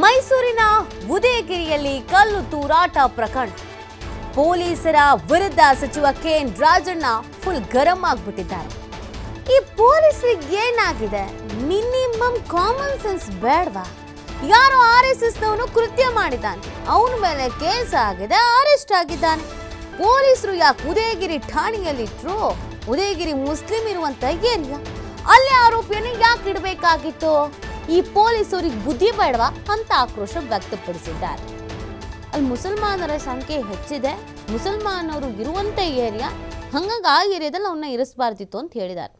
ಮೈಸೂರಿನ ಉದಯಗಿರಿಯಲ್ಲಿ ಕಲ್ಲು ತೂರಾಟ ಪ್ರಕರಣ. ಪೊಲೀಸರ ವಿರುದ್ಧ ಸಚಿವ ಕೆ ಎನ್ ರಾಜಣ್ಣ ಫುಲ್ ಗರಂ ಆಗ್ಬಿಟ್ಟಿದ್ದಾರೆ. ಈ ಪೊಲೀಸರಿಗೆ ಏನಾಗಿದೆ? ಮಿನಿಮಮ್ ಕಾಮನ್ ಸೆನ್ಸ್ ಬೇಡವಾ? ಯಾರೋ ಆರ್ ಎಸ್ ಎಸ್ ನವನು ಕೃತ್ಯ ಮಾಡಿದ್ದಾನೆ. ಅವನ ಮೇಲೆ ಕೇಸ್ ಆಗಿದೆ, ಅರೆಸ್ಟ್ ಆಗಿದ್ದಾನೆ. ಪೊಲೀಸರು ಯಾಕೆ ಉದಯಗಿರಿ ಠಾಣೆಯಲ್ಲಿಟ್ರು? ಉದಯಗಿರಿ ಮುಸ್ಲಿಂ ಇರುವಂತ ಏರಿಯಾ? ಅಲ್ಲಿ ಆರೋಪಿಯನ್ನು ಯಾಕೆ ಇಡಬೇಕಾಗಿತ್ತು? ಈ ಪೊಲೀಸರಿಗೆ ಬುದ್ಧಿ ಬೇಡವಾ ಅಂತ ಆಕ್ರೋಶ ವ್ಯಕ್ತಪಡಿಸಿದ್ದಾರೆ. ಅಲ್ಲಿ ಮುಸಲ್ಮಾನರ ಸಂಖ್ಯೆ ಹೆಚ್ಚಿದೆ. ಮುಸಲ್ಮಾನರು ಇರುವಂತ ಏರಿಯಾ ಹಂಗಾಗಿ ಆ ಏರಿಯಾದಲ್ಲಿ ಅವನ್ನ ಇರಿಸಬಾರ್ದಿತ್ತು ಅಂತ ಹೇಳಿದ್ದಾರೆ.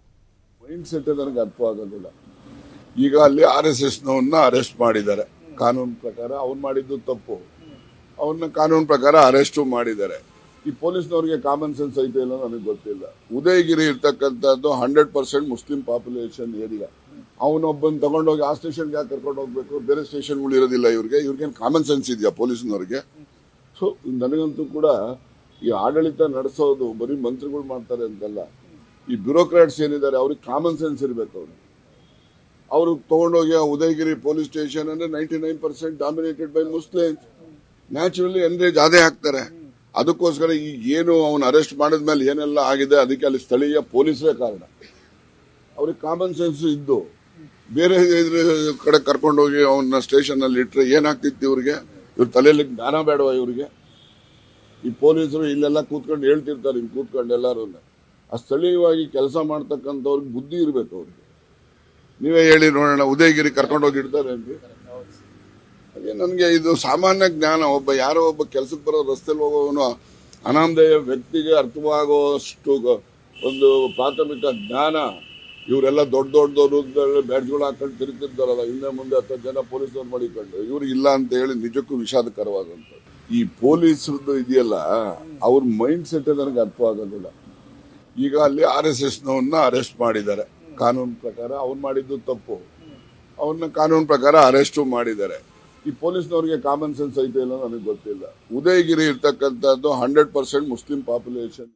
ಮೈಂಡ್ ಸೆಟ್ ನನಗೆ ಅರ್ಥವಾಗೋದಿಲ್ಲ ಈಗ ಅಲ್ಲಿ ಆರ್ ಎಸ್ ಎಸ್ ನವನ್ನ ಅರೆಸ್ಟ್ ಮಾಡಿದ್ದಾರೆ. ಕಾನೂನು ಪ್ರಕಾರ ಅವ್ನು ಮಾಡಿದ್ದು ತಪ್ಪು. ಅವನ್ನ ಕಾನೂನು ಪ್ರಕಾರ ಅರೆಸ್ಟು ಮಾಡಿದ್ದಾರೆ. ಈ ಪೊಲೀಸ್ನವ್ರಿಗೆ ಕಾಮನ್ ಸೆನ್ಸ್ ಐತೆ ಇಲ್ಲ ನನಗೆ ಗೊತ್ತಿಲ್ಲ. ಉದಯಗಿರಿ ಇರ್ತಕ್ಕಂಥದ್ದು hundred percent Muslim population area. ಅವನೊಬ್ಬನ್ ತಗೊಂಡೋಗಿ ಆ ಸ್ಟೇಷನ್ಗೆ ಯಾಕೆ ಕರ್ಕೊಂಡು ಹೋಗ್ಬೇಕು? ಬೇರೆ ಸ್ಟೇಷನ್ಗಳು ಇರೋದಿಲ್ಲ ಇವ್ರಿಗೆ. ಇವ್ರಿಗೇನು ಕಾಮನ್ ಸೆನ್ಸ್ ಇದೆಯಾ ಪೊಲೀಸ್ನವ್ರಿಗೆ? ಸೊ ನನಗಂತೂ ಕೂಡ ಈ ಆಡಳಿತ ನಡೆಸೋದು ಬರೀ ಮಂತ್ರಿಗಳು ಮಾಡ್ತಾರೆ ಅಂತಲ್ಲ. ಈ ಬ್ಯೂರೋಕ್ರಾಟ್ಸ್ ಏನಿದ್ದಾರೆ, ಅವ್ರಿಗೆ ಕಾಮನ್ ಸೆನ್ಸ್ ಇರಬೇಕು ಅವ್ರು ಅವರು ತಗೊಂಡೋಗಿ ಉದಯಗಿರಿ ಪೊಲೀಸ್ ಸ್ಟೇಷನ್ ಅಂದ್ರೆ ninety nine percent dominated by Muslims naturally enrage ಅದೇ ಹಾಕ್ತಾರೆ ಅದಕ್ಕೋಸ್ಕರ ಈ ಏನು ಅವನು ಅರೆಸ್ಟ್ ಮಾಡಿದ್ಮೇಲೆ ಏನೆಲ್ಲ ಆಗಿದೆ, ಅದಕ್ಕೆ ಅಲ್ಲಿ ಸ್ಥಳೀಯ ಪೊಲೀಸರೇ ಕಾರಣ. ಅವ್ರಿಗೆ ಕಾಮನ್ ಸೆನ್ಸ್ ಇದ್ದು. ಬೇರೆ ಕಡೆ ಕಡೆ ಕರ್ಕೊಂಡೋಗಿ ಅವನ್ನ ಸ್ಟೇಷನ್ ಅಲ್ಲಿ ಇಟ್ಟರೆ ಏನಾಗ್ತಿತ್ತು ಇವ್ರಿಗೆ? ಇವ್ರ ತಲೆಯಲ್ಲಿ ಜ್ಞಾನ ಬೇಡವಾ ಇವ್ರಿಗೆ? ಈ ಪೊಲೀಸರು ಇಲ್ಲೆಲ್ಲ ಕೂತ್ಕೊಂಡು ಹೇಳ್ತಿರ್ತಾರೆ ಹಿಂಗೆ ಕೂತ್ಕೊಂಡು ಎಲ್ಲರೂ ಆ ಸ್ಥಳೀಯವಾಗಿ ಕೆಲಸ ಮಾಡ್ತಕ್ಕಂಥವ್ರಿಗೆ ಬುದ್ಧಿ ಇರಬೇಕು ಅವ್ರಿಗೆ. ನೀವೇ ಹೇಳಿ ನೋಡೋಣ, ಉದಯಗಿರಿ ಕರ್ಕೊಂಡು ಹೋಗಿ ಇಡ್ತಾರೆ ಅಂತ. ಅದೇ ನನಗೆ ಇದು ಸಾಮಾನ್ಯ ಜ್ಞಾನ, ಒಬ್ಬ ಯಾರೋ ಒಬ್ಬ ಕೆಲಸಕ್ಕೆ ಬರೋ ರಸ್ತೆಯಲ್ಲಿ ಹೋಗೋವನು ಅನಾಮಧೇಯ ವ್ಯಕ್ತಿಗೆ ಅರ್ಥವಾಗುವಷ್ಟು ಒಂದು ಪ್ರಾಥಮಿಕ ಜ್ಞಾನ ಇವರೆಲ್ಲ ದೊಡ್ಡ ದೊಡ್ಡದವರು ಬ್ಯಾಡ್ಜ್ಗಳು ಹಾಕೊಂಡು ತಿರುಗ್ತಿರ್ತಾರಲ್ಲ ಹಿಂದೆ ಮುಂದೆ ಹತ್ತು ಜನ ಪೊಲೀಸರು ಮಾಡಿಕೊಂಡು, ಇವ್ರು ಇಲ್ಲ ಅಂತ ಹೇಳಿ ನಿಜಕ್ಕೂ ವಿಷಾದಕರವಾದಂತ ಈ ಪೊಲೀಸರದ್ದು ಇದೆಯಲ್ಲ, ಅವ್ರ ಮೈಂಡ್ ಸೆಟ್ ನನಗೆ ಅರ್ಥವಾಗೋದಿಲ್ಲ ಈಗ ಅಲ್ಲಿ ಆರ್ ಎಸ್ ಎಸ್ ನವನ್ನ ಅರೆಸ್ಟ್ ಮಾಡಿದ್ದಾರೆ. ಕಾನೂನು ಪ್ರಕಾರ ಅವ್ರು ಮಾಡಿದ್ದು ತಪ್ಪು. ಅವನ್ನ ಕಾನೂನು ಪ್ರಕಾರ ಅರೆಸ್ಟು ಮಾಡಿದ್ದಾರೆ. ಈ ಪೊಲೀಸ್ನವ್ರಿಗೆ ಕಾಮನ್ ಸೆನ್ಸ್ ಐತೆ ಇಲ್ಲ ನನಗೆ ಗೊತ್ತಿಲ್ಲ. ಉದಯಗಿರಿ ಇರ್ತಕ್ಕಂಥದ್ದು ಹಂಡ್ರೆಡ್ ಪರ್ಸೆಂಟ್ ಮುಸ್ಲಿಂ ಪಾಪ್ಯುಲೇಷನ್